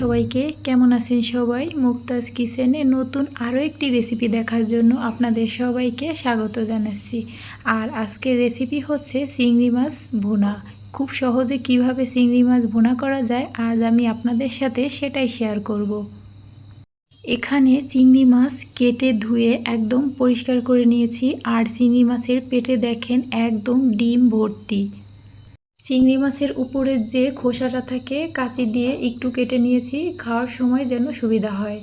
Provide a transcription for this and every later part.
আছেন সবাই? মুক্তাজ কিচেনে নতুন আরও একটি রেসিপি দেখার জন্য আপনাদের সবাইকে স্বাগত জানাচ্ছি। আর আজকের রেসিপি হচ্ছে চিংড়ি মাছ ভুনা। খুব সহজে কীভাবে চিংড়ি মাছ ভুনা করা যায় আজ আমি আপনাদের সাথে সেটাই শেয়ার করব। এখানে চিংড়ি মাছ কেটে ধুয়ে একদম পরিষ্কার করে নিয়েছি। আর চিংড়ি মাছের পেটে দেখেন একদম ডিম ভর্তি। চিংড়ি মাছের উপরের যে খোসাটা থাকে, কাঁচি দিয়ে একটু কেটে নিয়েছি, খাওয়ার সময় যেন সুবিধা হয়।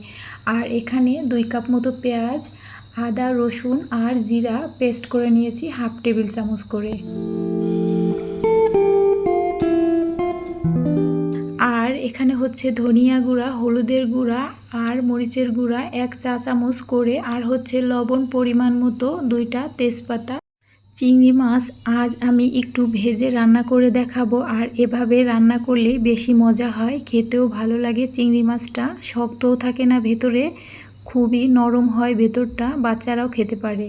আর এখানে দুই কাপ মতো পেঁয়াজ, আদা, রসুন আর জিরা পেস্ট করে নিয়েছি হাফ টেবিল চামচ করে। আর এখানে হচ্ছে ধনিয়া গুঁড়া, হলুদের গুঁড়া আর মরিচের গুঁড়া এক চা চামচ করে, আর হচ্ছে লবণ পরিমাণ মতো দুইটা তেজপাতা চিংড়ি মাছ আজ আমি একটু ভেজে রান্না করে দেখাবো। আর এভাবে রান্না করলে বেশি মজা হয়। খেতেও ভালো লাগে চিংড়ি মাছটা। শক্তও থাকে না ভেতরে। খুবই নরম হয় ভেতরটা। বাচ্চারাও খেতে পারে।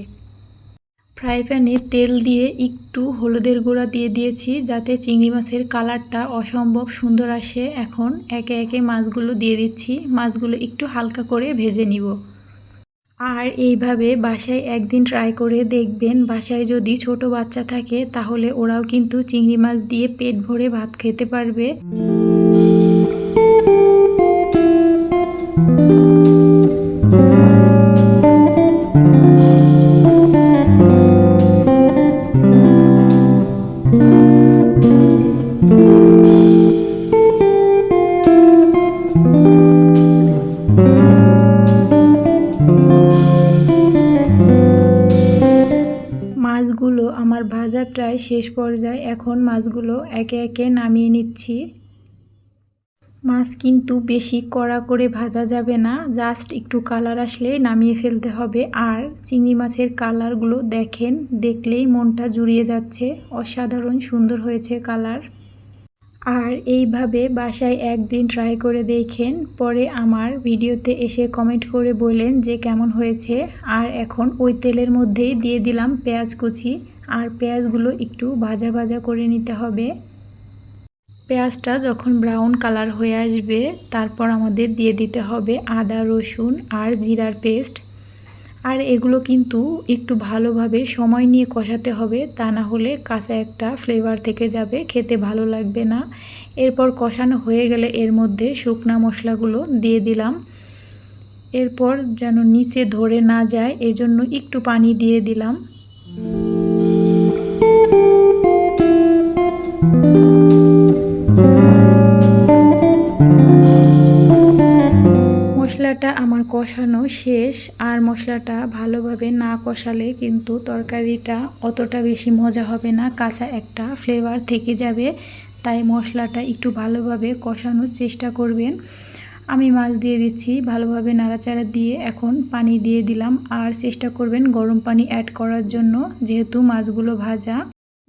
ফ্রাই প্যানে তেল দিয়ে একটু হলুদের গুঁড়া দিয়ে দিয়েছি যাতে চিংড়ি মাছের কালারটা অসম্ভব সুন্দর আসে। এখন একে একে মাছগুলো দিয়ে দিচ্ছি। মাছগুলো একটু হালকা করে ভেজে নিব। আর এইভাবে বাসায় একদিন ট্রাই করে দেখবেন, বাসায় যদি ছোট বাচ্চা থাকে তাহলে ওরাও কিন্তু চিংড়ি মাছ দিয়ে পেট ভরে ভাত খেতে পারবে। মাছগুলো আমার ভাজা প্রায় শেষ পর্যায়ে এখন মাছগুলো একে একে নামিয়ে নিচ্ছি। মাছ কিন্তু বেশি কড়া করে ভাজা যাবে না, জাস্ট একটু কালার আসলে নামিয়ে ফেলতে হবে। আর চিংড়ি মাছের কালারগুলো দেখেন, দেখলেই মনটা জুড়িয়ে যাচ্ছে। অসাধারণ সুন্দর হয়েছে কালার। আর এইভাবে বাসায় একদিন ট্রাই করে দেখেন, পরে আমার ভিডিওতে এসে কমেন্ট করে বললেন যে কেমন হয়েছে। আর এখন ওই তেলের মধ্যেই দিয়ে দিলাম পেঁয়াজ কুচি, আর পেঁয়াজগুলো একটু ভাজা ভাজা করে নিতে হবে। পেঁয়াজটা যখন ব্রাউন কালার হয়ে আসবে, তারপর আমাদের দিয়ে দিতে হবে আদা, রসুন আর জিরার পেস্ট আর এগুলো কিন্তু একটু ভালোভাবে সময় নিয়ে কষাতে হবে, তা না হলে কাঁচা একটা ফ্লেভার থেকে যাবে, খেতে ভালো লাগবে না। এরপর কষানো হয়ে গেলে এর মধ্যে শুকনা মশলাগুলো দিয়ে দিলাম। এরপর যেন নিচে ধরে না যায়, এজন্য একটু পানি দিয়ে দিলাম। মশলাটা আমার কষানো শেষ আর মশলাটা ভালোভাবে না কষালে কিন্তু তরকারিটা অতটা বেশি মজা হবে না, কাঁচা একটা ফ্লেভার থেকে যাবে। তাই মশলাটা একটু ভালোভাবে কষানোর চেষ্টা করবেন। আমি মাছ দিয়ে দিচ্ছি ভালোভাবে নাড়াচাড়া দিয়ে এখন পানি দিয়ে দিলাম। আর চেষ্টা করবেন গরম পানি অ্যাড করার জন্য, যেহেতু মাছগুলো ভাজা।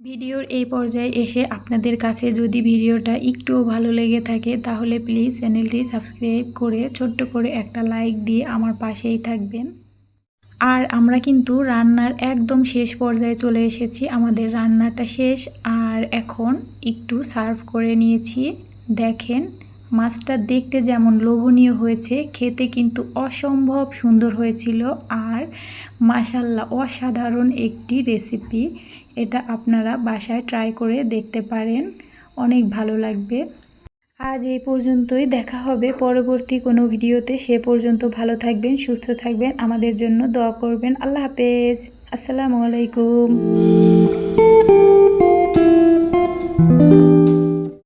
ভিডিওর এই পর্যায়ে এসে আপনাদের কাছে যদি ভিডিওটা একটুও ভালো লেগে থাকে, তাহলে প্লিজ চ্যানেলটি সাবস্ক্রাইব করে ছোট্ট করে একটা লাইক দিয়ে আমার পাশেই থাকবেন। আর আমরা কিন্তু রান্নার একদম শেষ পর্যায়ে চলে এসেছি, আমাদের রান্নাটা শেষ। আর এখন একটু সার্ভ করে নিয়েছি। দেখেন মাছটা দেখতে যেমন লোভনীয় হয়েছে, খেতে কিন্তু অসম্ভব সুন্দর হয়েছিল আর মাসাল্লা অসাধারণ একটি রেসিপি। এটা আপনারা বাসায় ট্রাই করে দেখতে পারেন। অনেক ভালো লাগবে। আজ এই পর্যন্তই। দেখা হবে পরবর্তী কোনো ভিডিওতে। সে পর্যন্ত ভালো থাকবেন, সুস্থ থাকবেন। আমাদের জন্য দোয়া করবেন। আল্লাহ হাফেজ। আসসালামু আলাইকুম।